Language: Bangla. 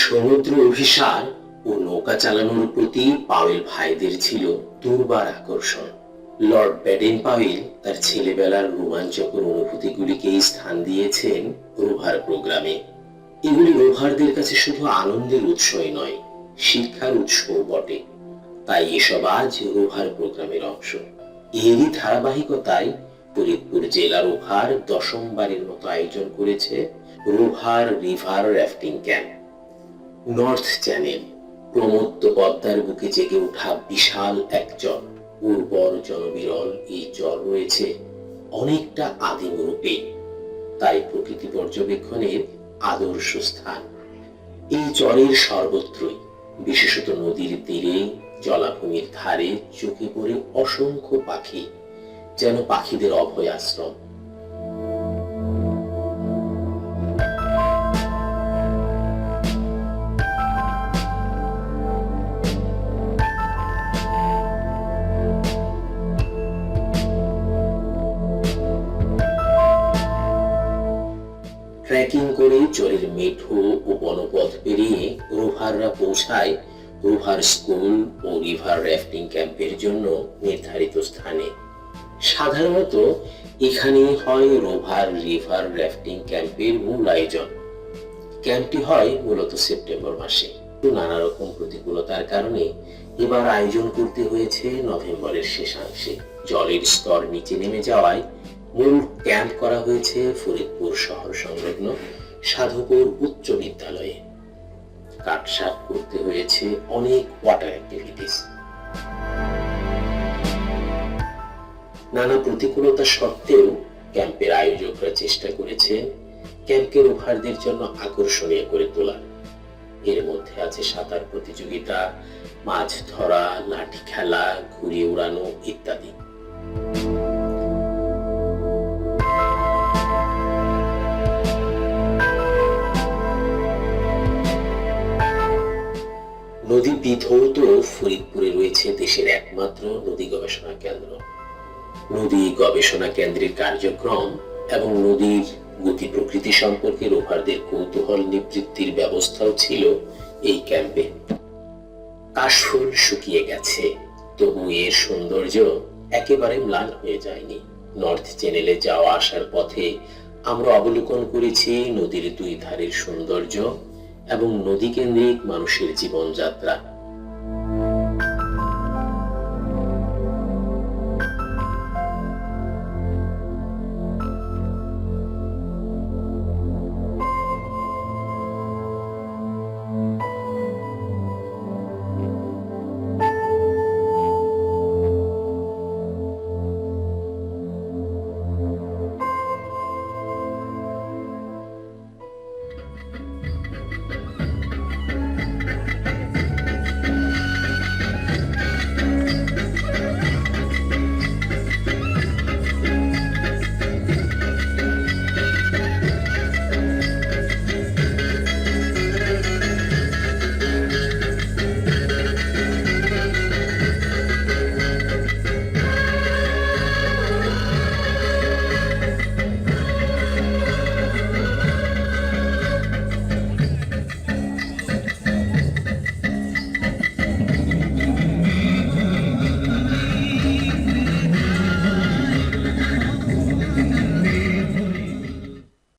সমুদ্র অভিসার ও নৌকা চালানোর প্রতি পাওয়েল ভাইদের ছিল দুর্বার আকর্ষণ। লর্ড ব্যাডেন পাওয়েল তার ছেলেবেলার রোমাঞ্চকর অনুভূতিগুলিকেই স্থান দিয়েছেন রোভার প্রোগ্রামে। এগুলি রোভারদের কাছে শুধু আনন্দের উৎসই নয়, শিক্ষার উৎসও বটে। তাই এসব আজ রোভার প্রোগ্রামের অংশ। এরই ধারাবাহিকতায় ফরিদপুর জেলা রোভার দশমবারের মতো আয়োজন করেছে rover river rafting camp. North channel প্রমত্ত পদ্মার বুকে জেগে ওঠা বিশাল এক জল উর্বর জনবিরল এই জল রয়েছে অনেকটা আদিম রূপে। তাই প্রকৃতি পর্যবেক্ষণের আদর্শ স্থান। এই জলের সর্বত্রই, বিশেষত নদীর তীরে, জলাভূমির ধারে চোখে পড়ে অসংখ্য পাখি, যেন পাখিদের অভয় আশ্রম ট্রেকিং করে চরের মেঠো ও বনপথ পেরিয়ে রোভাররা পৌঁছায় রোভার স্কুল ও রিভার র্যাফটিং ক্যাম্পের জন্য নির্ধারিত স্থানে। সাধারণত এখানেই হয় রোভার রিভার র্যাফটিং ক্যাম্পের মূল আয়োজন। ক্যাম্পটি হয় মূলত সেপ্টেম্বর মাসে। নানা রকম প্রতিকূলতার কারণে এবার আয়োজন করতে হয়েছে নভেম্বরের শেষাংশে। জলের স্তর নিচে নেমে যাওয়ায় মূল ক্যাম্প করা হয়েছে ফরিদপুর শহর সংলগ্ন সাধুপুর উচ্চ বিদ্যালয়ে। কাটসাট করতে হয়েছে অনেক ওয়াটার অ্যাক্টিভিটিস নানা প্রতিকূলতা সত্ত্বেও ক্যাম্পের আয়োজকরা চেষ্টা করেছে ক্যাম্পের ওভারদের জন্য আকর্ষণীয় করে তোলা। এর মধ্যে আছে সাঁতার প্রতিযোগিতা, মাছ ধরা, লাঠি খেলা, ঘুড়ি উড়ানো ইত্যাদি। নদী বিধৌত ফরিদপুরে রয়েছে দেশের একমাত্র নদী গবেষণা কেন্দ্র। নদী গবেষণা কেন্দ্রের কার্যক্রম এবং নদীর গতি প্রকৃতি সম্পর্কে রোভারদের কৌতূহল নিবৃত্তির ব্যবস্থাও ছিল এই ক্যাম্পে। কাশফুল শুকিয়ে গেছে, তবু এর সৌন্দর্য একেবারে ম্লান হয়ে যায়নি। নর্থ চ্যানেলে যাওয়া আসার পথে আমরা অবলোকন করেছি নদীর দুই ধারের সৌন্দর্য এবং নদী কেন্দ্রিক মানুষের জীবনযাত্রা।